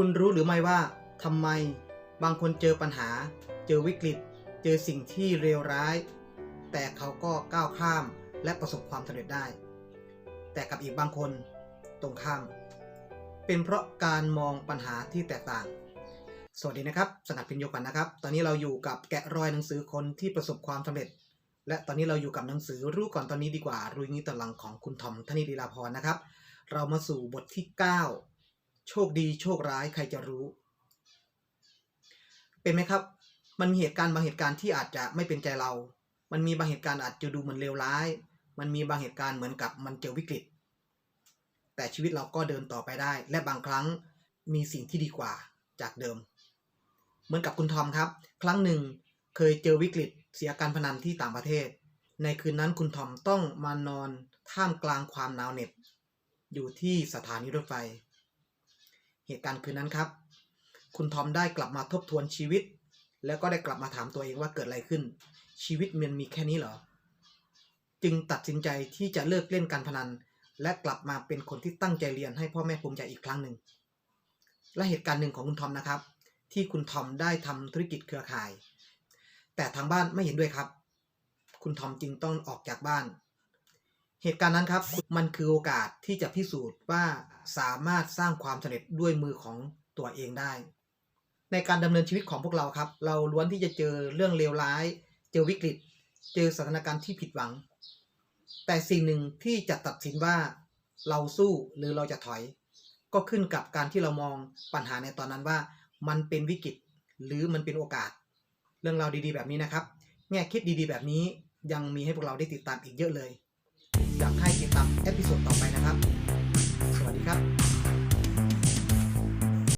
คุณรู้หรือไม่ว่าทำไม บางคนเจอปัญหา เจอวิกฤต เจอสิ่งที่เลวร้าย แต่เขาก็ก้าวข้ามและประสบความสำเร็จได้ แต่กับอีกบางคนตรงข้าม เป็นเพราะการมองปัญหาที่แตกต่าง สวัสดีนะครับสงัดพินโยปันนะครับ ตอนนี้เราอยู่กับแกะรอยหนังสือคนที่ประสบความสำเร็จ และตอนนี้เราอยู่กับหนังสือรู้ก่อนตอนนี้ดีกว่ารู้งี้ตอนหลังของคุณทอมธนิดีลาพรนะครับ เรามาสู่บทที่ 9 โชคดีโชคร้ายใครจะรู้ เป็นไหมครับ มันมีเหตุการณ์บางเหตุการณ์ที่อาจจะไม่เป็นใจเรา มันมีบางเหตุการณ์อาจจะดูเหมือนเลวร้าย มันมีบางเหตุการณ์เหมือนกับมันเจอวิกฤต แต่ชีวิตเราก็เดินต่อไปได้ และบางครั้งมีสิ่งที่ดีกว่าจากเดิม เหมือนกับคุณทอมครับ ครั้งหนึ่งเคยเจอวิกฤตเสียการพนันที่ต่างประเทศ ในคืนนั้นคุณทอมต้องมานอนท่ามกลางความหนาวเหน็บอยู่ที่สถานีรถไฟ เหตุการณ์คืนนั้นครับ คุณทอมได้กลับมาทบทวนชีวิต แล้วก็ได้กลับมาถามตัวเองว่าเกิดอะไรขึ้น ชีวิตมันมีแค่นี้เหรอ จึงตัดสินใจที่จะเลิกเล่นการพนัน และกลับมาเป็นคนที่ตั้งใจเรียนให้พ่อแม่ภูมิใจอีกครั้งหนึ่ง และเหตุการณ์หนึ่งของคุณทอมนะครับ ที่คุณทอมได้ทำธุรกิจเครือข่าย แต่ทางบ้านไม่เห็นด้วยครับ คุณทอมจึงต้องออกจากบ้าน เหตุการณ์นั้นครับมันคือโอกาสที่จะพิสูจน์ว่าสามารถสร้างความสำเร็จด้วยมือของตัวเองได้ ในการดำเนินชีวิตของพวกเราครับ เราล้วนที่จะเจอเรื่องเลวร้าย เจอวิกฤต เจอสถานการณ์ที่ผิดหวัง แต่สิ่งหนึ่งที่จะตัดสินว่าเราสู้หรือเราจะถอย ก็ขึ้นกับการที่เรามองปัญหาในตอนนั้นว่า มันเป็นวิกฤตหรือมันเป็นโอกาส เรื่องราวดีๆ แบบนี้นะครับแง่คิดดีๆ แบบนี้ยังมีให้พวกเราได้ติดตามอีกเยอะเลย อยากให้ติดตามเอพิโซดต่อไปนะครับ